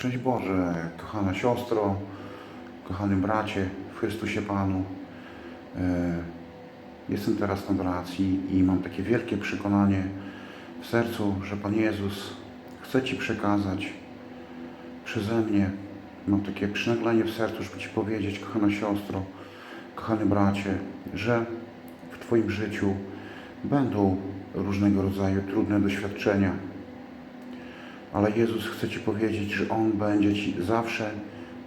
Szczęść Boże, kochana siostro, kochany bracie w Chrystusie Panu. E, Jestem teraz na adoracji i mam takie wielkie przekonanie w sercu, że Pan Jezus chce Ci przekazać przeze mnie. Mam takie przynaglenie w sercu, żeby Ci powiedzieć, kochana siostro, kochany bracie, że w Twoim życiu będą różnego rodzaju trudne doświadczenia, ale Jezus chce Ci powiedzieć, że On będzie Ci zawsze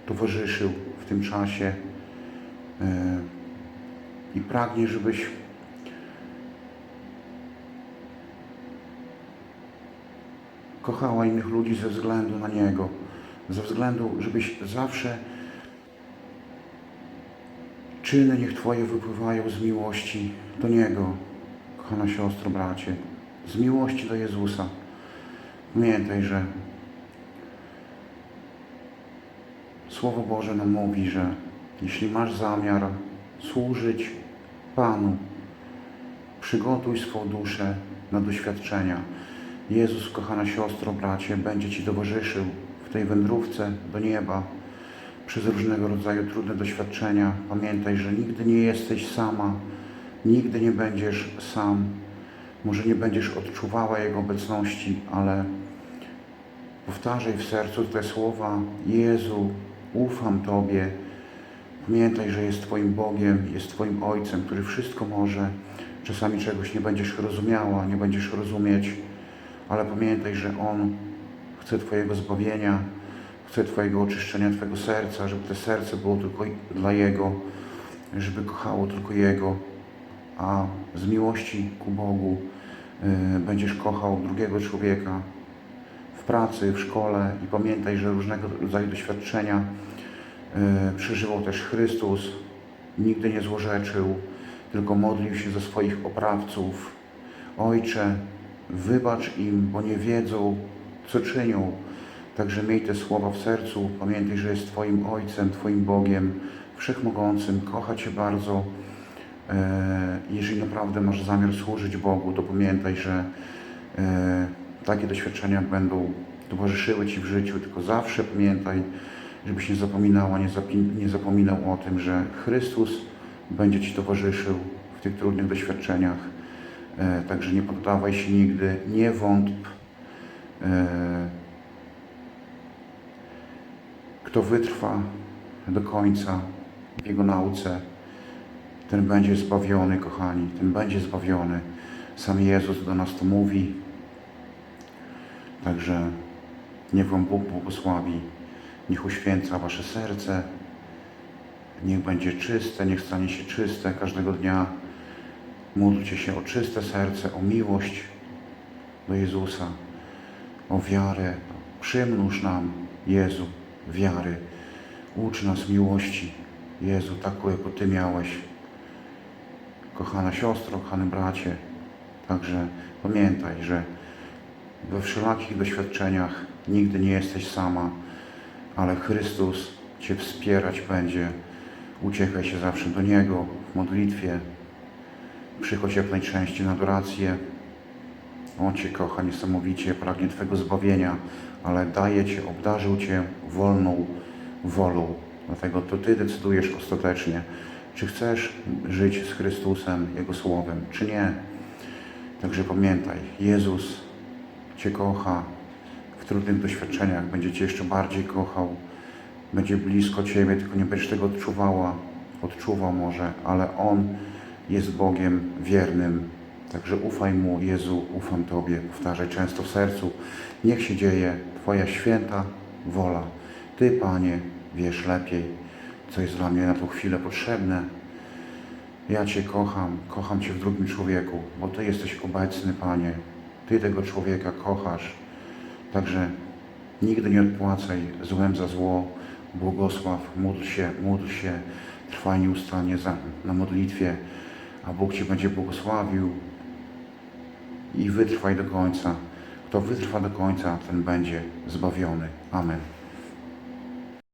towarzyszył w tym czasie e, i pragnie, żebyś kochała innych ludzi ze względu na Niego, ze względu, żebyś zawsze czyny niech Twoje wypływają z miłości do Niego, kochana siostro, bracie, z miłości do Jezusa. Pamiętaj, że Słowo Boże nam mówi, że jeśli masz zamiar służyć Panu, przygotuj swą duszę na doświadczenia. Jezus, kochana siostro, bracie, będzie Ci towarzyszył w tej wędrówce do nieba przez różnego rodzaju trudne doświadczenia. Pamiętaj, że nigdy nie jesteś sama, nigdy nie będziesz sam. Może nie będziesz odczuwała Jego obecności, ale powtarzaj w sercu te słowa: Jezu, ufam Tobie. Pamiętaj, że jest Twoim Bogiem, jest Twoim Ojcem, który wszystko może. Czasami czegoś nie będziesz rozumiała, nie będziesz rozumieć, ale pamiętaj, że On chce Twojego zbawienia, chce Twojego oczyszczenia Twojego serca, żeby to serce było tylko dla Jego, żeby kochało tylko Jego, a z miłości ku Bogu będziesz kochał drugiego człowieka w pracy, w szkole i pamiętaj, że różnego rodzaju doświadczenia y, przeżywał też Chrystus, nigdy nie złorzeczył, tylko modlił się za swoich oprawców. Ojcze, wybacz im, bo nie wiedzą, co czynią. Także miej te słowa w sercu. Pamiętaj, że jest Twoim Ojcem, Twoim Bogiem, Wszechmogącym, kocha Cię bardzo. E, Jeżeli naprawdę masz zamiar służyć Bogu, to pamiętaj, że e, takie doświadczenia będą towarzyszyły Ci w życiu, tylko zawsze pamiętaj, żebyś nie zapominała, nie, nie zapominał o tym, że Chrystus będzie Ci towarzyszył w tych trudnych doświadczeniach. E, Także nie poddawaj się nigdy, nie wątp. Kto wytrwa do końca w Jego nauce, ten będzie zbawiony, kochani, ten będzie zbawiony. Sam Jezus do nas to mówi. Także niech Wam Bóg błogosławi, niech uświęca Wasze serce, niech będzie czyste, niech stanie się czyste każdego dnia. Módlcie się o czyste serce, o miłość do Jezusa, o wiarę. Przymnóż nam, Jezu, wiary. Ucz nas miłości, Jezu, taką, jaką Ty miałeś. Kochana siostro, kochany bracie, także pamiętaj, że we wszelakich doświadczeniach nigdy nie jesteś sama, ale Chrystus Cię wspierać będzie. Uciekaj się zawsze do Niego w modlitwie. Przychodź jak najczęściej na adorację. On Cię kocha niesamowicie, pragnie Twojego zbawienia, ale daje Cię, obdarzył Cię wolną wolą. Dlatego to Ty decydujesz ostatecznie, czy chcesz żyć z Chrystusem, Jego Słowem, czy nie. Także pamiętaj, Jezus Cię kocha w trudnych doświadczeniach, będzie Cię jeszcze bardziej kochał, będzie blisko Ciebie, tylko nie będziesz tego odczuwała, odczuwał może, ale On jest Bogiem wiernym. Także ufaj Mu, Jezu, ufam Tobie. Powtarzaj często w sercu, niech się dzieje Twoja święta wola. Ty, Panie, wiesz lepiej, co jest dla mnie na tą chwilę potrzebne. Ja Cię kocham, kocham Cię w drugim człowieku, bo Ty jesteś obecny, Panie. Ty tego człowieka kochasz. Także nigdy nie odpłacaj złem za zło. Błogosław, módl się, módl się, trwaj nieustannie za, na modlitwie, a Bóg Cię będzie błogosławił i wytrwaj do końca. Kto wytrwa do końca, ten będzie zbawiony. Amen.